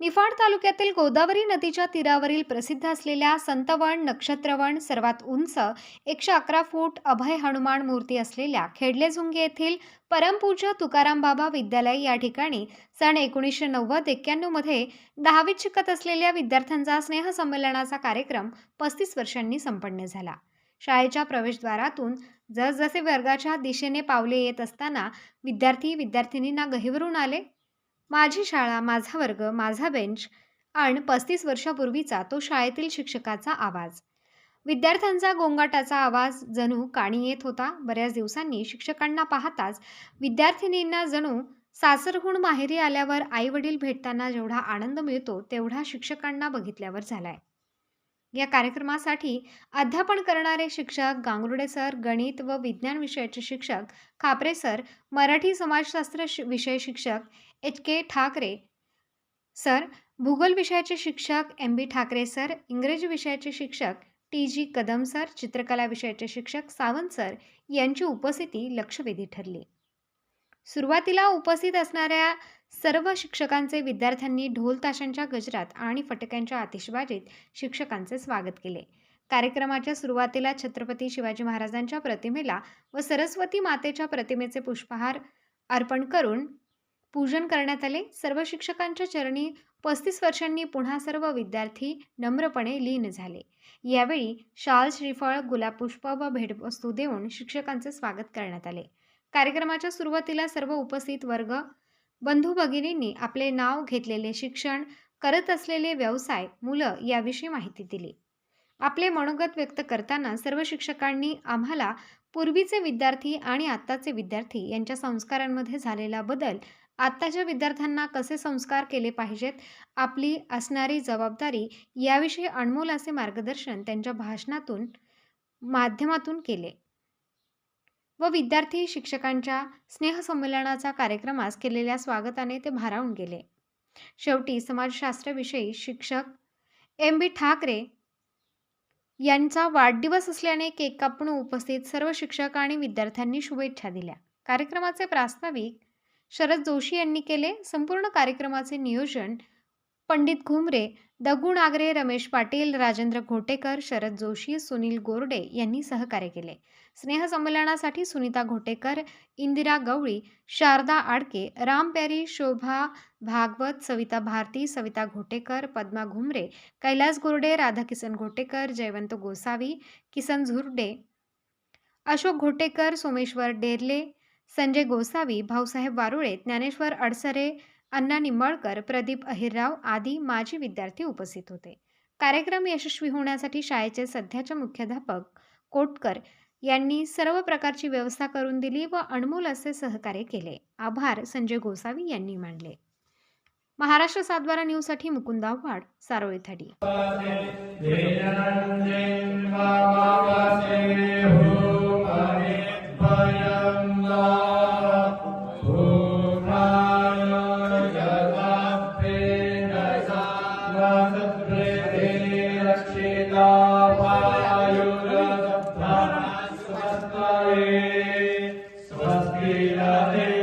निफाड तालुक्यातील गोदावरी नदीच्या तीरावरील प्रसिद्ध असलेल्या संतवन नक्षत्रवन सर्वात उंच एकशे अकरा फूट अभय हनुमान मूर्ती असलेल्या खेडलेझुंगे येथील परमपूज्य तुकाराम बाबा विद्यालय या ठिकाणी सन एकोणीसशे नव्वद एक्क्याण्णवमध्ये दहावीत शिकत असलेल्या विद्यार्थ्यांचा स्नेहसंमेलनाचा कार्यक्रम पस्तीस वर्षांनी संपन्न झाला. शाळेच्या प्रवेशद्वारातून जसजसे वर्गाच्या दिशेने पावले येत असताना विद्यार्थी विद्यार्थिनींना गहिवरून आले. माझी शाळा माझा वर्ग माझा बेंच आणि पस्तीस वर्षापूर्वीचा तो शाळेतील शिक्षकाचा आवाज. विद्यार्थ्यांचा गोंगाटाचा आवाज जणू काणी येत होता. बऱ्याच दिवसांनी शिक्षकांना पाहताच विद्यार्थिनींना जणू सासरहून माहेरी आल्यावर आईवडील भेटताना जेवढा आनंद मिळतो तेवढा शिक्षकांना बघितल्यावर झालाय. या कार्यक्रमासाठी अध्यापन करणारे शिक्षक गांगरुडे सर गणित व विज्ञान विषयाचे शिक्षक खापरे सर मराठी समाजशास्त्र शि- विषय शिक्षक एच के ठाकरे सर भूगोल विषयाचे शिक्षक एम बी ठाकरे सर इंग्रजी विषयाचे शिक्षक टी जी कदम सर चित्रकला विषयाचे शिक्षक सावंत सर यांची उपस्थिती लक्षवेधी ठरली. सुरुवातीला उपस्थित असणाऱ्या सर्व शिक्षकांचे विद्यार्थ्यांनी ढोल ताशांच्या गजरात आणि फटक्यांच्या आतिषबाजीत शिक्षकांचे स्वागत केले. कार्यक्रमाच्या सुरुवातीला छत्रपती शिवाजी महाराजांच्या प्रतिमेला व सरस्वती मातेच्या प्रतिमेचे पुष्पहार अर्पण करून पूजन करण्यात आले. सर्व शिक्षकांच्या चरणी पस्तीस वर्षांनी पुन्हा सर्व विद्यार्थी नम्रपणे लीन झाले. यावेळी शाल श्रीफळ गुलाबपुष्प व भेटवस्तू देऊन शिक्षकांचे स्वागत करण्यात आले. कार्यक्रमाच्या सुरुवातीला सर्व उपस्थित वर्ग बंधू भगिनींनी आपले नाव घेतलेले शिक्षण करत असलेले व्यवसाय मुलं याविषयी माहिती दिली. आपले मनोगत व्यक्त करताना सर्व शिक्षकांनी आम्हाला पूर्वीचे विद्यार्थी आणि आत्ताचे विद्यार्थी यांच्या संस्कारांमध्ये झालेला बदल आत्ताच्या विद्यार्थ्यांना कसे संस्कार केले पाहिजेत आपली असणारी जबाबदारी याविषयी अनमोल असे मार्गदर्शन त्यांच्या भाषणातून माध्यमातून केले. व विद्यार्थी शिक्षकांच्या स्नेहसंमेलनाचा कार्यक्रमास केलेल्या स्वागताने ते भारावून गेले. शेवटी समाजशास्त्राविषयी शिक्षक एम बी ठाकरे यांचा वाढदिवस असल्याने केक कापून उपस्थित सर्व शिक्षक आणि विद्यार्थ्यांनी शुभेच्छा दिल्या. कार्यक्रमाचे प्रास्ताविक शरद जोशी यांनी केले. संपूर्ण कार्यक्रमाचे नियोजन पंडित घुमरे दगुण आगरे रमेश पाटील राजेंद्र घोटेकर शरद जोशी सुनील गोरडे यांनी सहकार्य केले. स्नेहसंमेलनासाठी सुनीता घोटेकर इंदिरा गवळी शारदा आडके राम प्यारी शोभा भागवत सविता भारती सविता घोटेकर पद्मा घुमरे कैलास गोरडे राधाकिसन घोटेकर जयवंत गोसावी किसन झुरडे अशोक घोटेकर सोमेश्वर डेरले संजय गोसावी भाऊसाहेब वारुळे ज्ञानेश्वर अडसरे अण्णा निंबाळकर प्रदीप अहिरराव आदी माजी विद्यार्थी उपस्थित होते. कार्यक्रम यशस्वी होण्यासाठी शाळेचे सध्याचे मुख्याध्यापक कोटकर यांनी सर्व प्रकारची व्यवस्था करून दिली व अनमोल असे सहकार्य केले. आभार संजय गोसावी यांनी मानले. महाराष्ट्र सातबारा न्यूजसाठी मुकुंद आव्हाड सारोळी थडी. Kyrie